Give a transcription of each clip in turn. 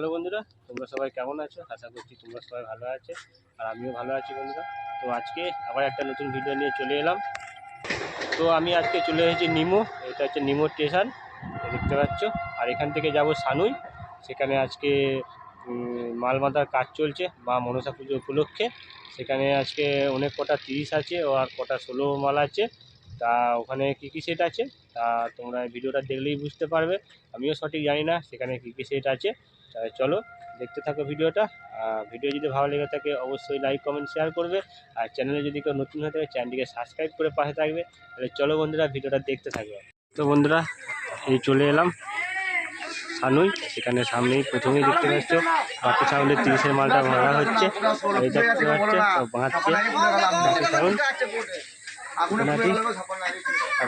Hello বন্ধুরা, তোমরা সবাই কেমন আছো? আশা করছি তোমরা সবাই ভালো আছে, আর আমিও ভালো আছি বন্ধুরা। তো আজকে আবার একটা নতুন ভিডিও নিয়ে চলে এলাম। তো আমি আজকে চলে এসেছি নিমো, এটা হচ্ছে নিমো স্টেশন, দেখতে পাচ্ছ। আর এখান থেকে যাব সানুই, সেখানে আজকে মাল বাঁধার কাজ চলছে বা মনসা পুজো উপলক্ষে। সেখানে আজকে অনেক কটা তিরিশ আছে, ও আর কটা ষোলো মাল আছে। তা ওখানে কী কী সেট আছে? তা তোমরা ভিডিওটা দেখলেই বুঝতে পারবে। আমিও সঠিক জানি না, সেখানে কী কী সেট আছে। তা চলো, দেখতে থাকো ভিডিওটা। ভিডিও যদি ভালো লেগে থাকে, অবশ্যই লাইক কমেন্ট শেয়ার করবে। আর চ্যানেলে যদি কেউ নতুন হয়ে থাকে চ্যানেলটিকে সাবস্ক্রাইব করে পাশে থাকবে। তাহলে চলো বন্ধুরা, ভিডিওটা দেখতে থাকবে তো বন্ধুরা, এই চলে এলাম সানুই। সেখানে সামনেই প্রথমেই দেখতে পাচ্ছ, বাকি সাউন্ডের তিরিশের মালটা ভাড়া হচ্ছে। এই দেখতে পাচ্ছ বাকি সাউন্ড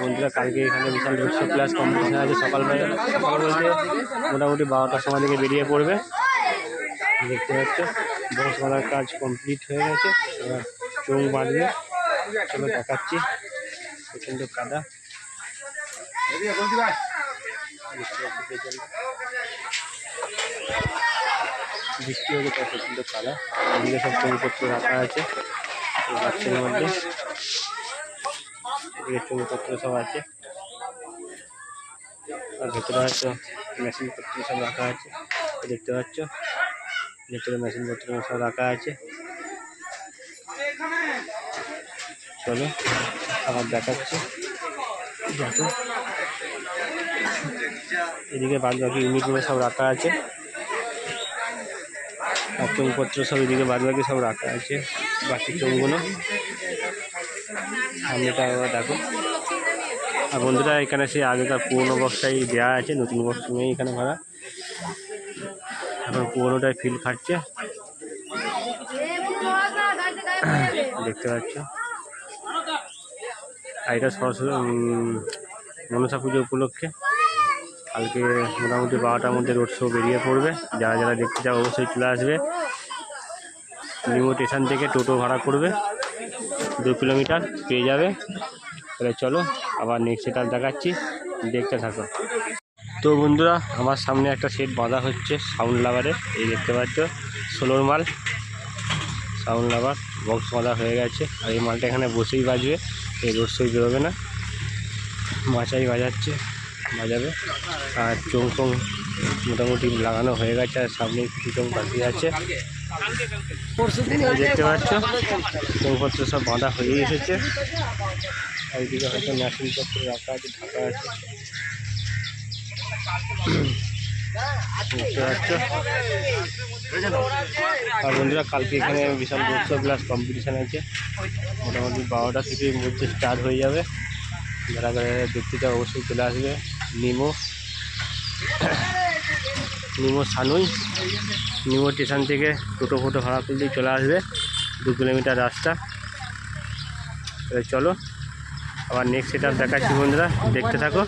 বন্ধুরা কালকে এখানে বিশাল প্লাস কম্পিটিশন আছে সকালবেলা। সকাল বলতে মোটামুটি বারোটার সময় থেকে বেরিয়ে পড়বে। দেখতে পাচ্ছ বস বাঁধার কাজ কমপ্লিট হয়ে গেছে। এবার চোখ বাঁধবে। চলো দেখাচ্ছি। প্রচণ্ড কাদা। বৃষ্টি হয়েছে তার প্রচণ্ড কাদা। এদিকে সব চৌপত্র রাখা আছে। মধ্যে। এদিকে চৌপত্র সব আছে। আর ভেতরে মেশিন পত্র সব রাখা আছে। দেখতে পাচ্ছ? ভেতরে মেশিন পত্র সব রাখা আছে। চলো, আবার দেখাচ্ছি। দেখো। এদিকে বাদ বাকি ইউনিটগুলো সব রাখা আছে। আর চৌপত্র সব এদিকে বাদ বাকি সব রাখা আছে। বাকি চৌগুলো সামনেটা আবার দেখো। আর বন্ধুরা, এখানে সেই আগেকার পুরোনো বক্সটাই দেওয়া আছে, নতুন বক্স নেই এখানে ভাড়া। এখন পুরোনোটাই ফিল খাচ্ছে দেখতে পাচ্ছ? আর এটা সরস্বতী মনসা পুজো উপলক্ষে। কালকে মোটামুটি বারোটার মধ্যে রোড শো বেরিয়ে পড়বে। যারা যারা দেখতে চাও, অবশ্যই চলে আসবে। নিউ স্টেশন থেকে টোটো ভাড়া করবে। দু কিলোমিটার পেয়ে যাবে। তাহলে চলো আবার নেক্সট সেটা দেখাচ্ছি। দেখতে থাকো। তো বন্ধুরা, আমার সামনে একটা সেট বাঁধা হচ্ছে সাউন্ড লাভারের এই দেখতে পাচ্ছ, ষোলোর মাল। সাউন্ড লাভার বক্স বাঁধা হয়ে গেছে। আর এই মালটা এখানে বসেই বাজবে। এই রোড শোই বেরোবে না। মাচাই বাজাচ্ছে, বাজাবে। আর চোং মোটামুটি লাগানো হয়ে গেছে আর সামনে কিছু বাকি আছে। দেখতে পাচ্ছ চৌপত্র সব বাঁধা হয়ে এসেছে। আর এইদিকে হয়তো মেশিন পত্র রাখা আছে ঢাকা আছে। দেখতে পাচ্ছ? আর বন্ধুরা কালকে এখানে বিশাল দুশো গ্লাস কম্পিটিশান আছে। মোটামুটি বারোটা থেকে মধ্যে স্টার্ট হয়ে যাবে। যারা দেখতে চাও অবশ্যই চলে আসবে। নিমো নিমো সানুই। নিমো স্টেশন থেকে টোটো ফোটো ভাড়া করলেই চলে আসবে। দু কিলোমিটার রাস্তা। চলো, আবার নেক্সট সেটা দেখাচ্ছি বন্ধুরা। দেখতে থাকো।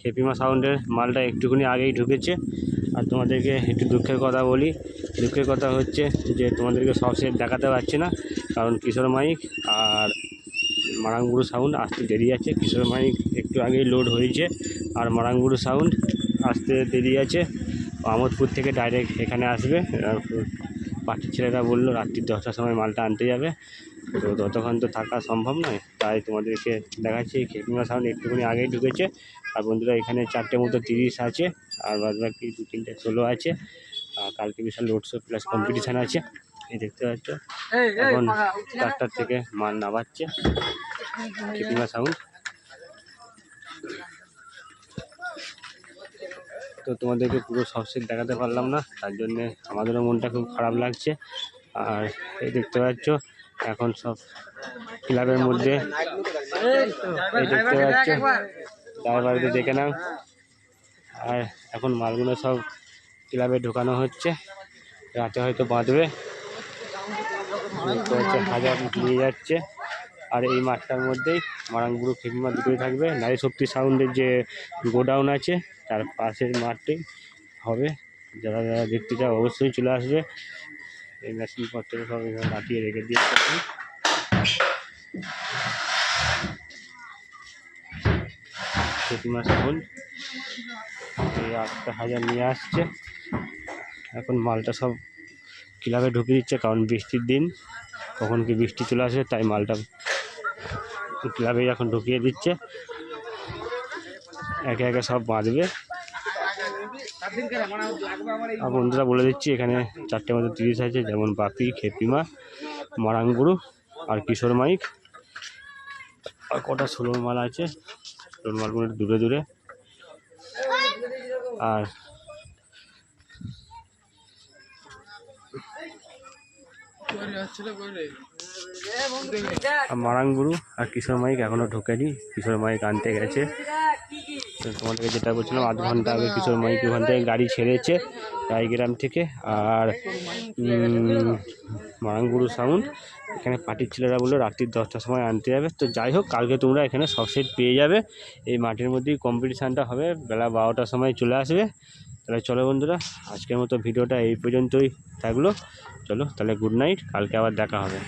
খেপিমা সাউন্ডের মালটা একটুখানি আগেই ঢুকেছে। আর তোমাদেরকে একটু দুঃখের কথা বলি। দুঃখের কথা হচ্ছে যে তোমাদেরকে সব সেট দেখাতে পারছি না। কারণ কিশোর মাইক আর মারাঙ্গুরু সাউন্ড আসতে দেরি আছে। কিশোর মাইক একটু আগেই লোড হয়েছে। আর মারাঙ্গুরু সাউন্ড আসতে দেরি আছে। আমোদপুর থেকে ডাইরেক্ট এখানে আসবে। পার্টির ছেলেরা বলল রাত্রি দশটার সময় মালটা আনতে যাবে। তো ততক্ষণ তো থাকা সম্ভব নয়। তাই তোমাদেরকে দেখাচ্ছি। খেপিমা সাউন্ড একটুখানি আগেই ঢুকেছে। আর বন্ধুরা এখানে চারটে মতো তিরিশ আছে। আর বাদ বাকি দু তিনটে ষোলো আছে। আর কালকে বিশাল রোড শো প্লাস কম্পিটিশান আছে। এই দেখতে পাচ্ছ? এখন চারটার থেকে মাল নামাচ্ছে। খেপিমা সাউন্ড তো তোমাদেরকে পুরো সব সেট দেখাতে পারলাম না, তার জন্যে আমাদেরও মনটা খুব খারাপ লাগছে। আর এই দেখতে পাচ্ছ, এখন সব ক্লাবের মধ্যে এই দেখতে পাচ্ছ ড্রাইভারকে দেখে নাও। আর এখন মালগুলো সব ক্লাবে ঢোকানো হচ্ছে, রাতে হয়তো বাঁধবে। হাজার নিয়ে যাচ্ছে। আর এই মাঠটার মধ্যেই মারাংগুড়ো খেপিমা দুটোই থাকবে। নারী শক্তি সাউন্ডের যে গোডাউন আছে তার পাশের মাঠটি হবে। যারা যারা দেখতে চাও অবশ্যই চলে আসবে। এই মেশিন পত্র সব এখানে লাটিয়ে রেখে দিয়েছে। প্রতিমা সাউন্ড এই আটটা হাজার নিয়ে আসছে। এখন মালটা সব ক্লাবে ঢুকিয়ে দিচ্ছে, কারণ বৃষ্টির দিন। কখন কি বৃষ্টি চলে আসে, তাই মালটা ক্লাবে এখন ঢুকিয়ে দিচ্ছে। একে একে সব বাঁধবে আর বন্ধুরা বলে দিচ্ছি, এখানে চারটে মতো তিরিশ আছে, যেমন বাপি, খেপিমা, মারাঙ্গুরু আর কিশোর মাইক। আর কটা ষোলোর মাল আছে ষোলোর মালগুলো দূরে দূরে। আর মারাঙ্গুরু আর কিশোর মাইক এখনও ঢোকেনি। কিশোর মাইক আনতে গেছে। তোমাদেরকে যেটা বলছিলাম আধ ঘণ্টা আগে কিশোর মাইক ওখান থেকে গাড়ি ছেড়েছে রায়গ্রাম থেকে। আর উম, মারাঙ্গুরু সাউন্ড এখানে পার্টির ছেলেরা বলল রাত্রির দশটার সময় আনতে যাবে। তো যাই হোক কালকে তোমরা এখানে সব সেট পেয়ে যাবে। এই মাঠের মধ্যেই কম্পিটিশানটা হবে। বেলা বারোটার সময় চলে আসবে। তাহলে চলো বন্ধুরা আজকের মতো ভিডিওটা এই পর্যন্তই থাকল। চলো তাহলে গুড নাইট কালকে আবার দেখা হবে।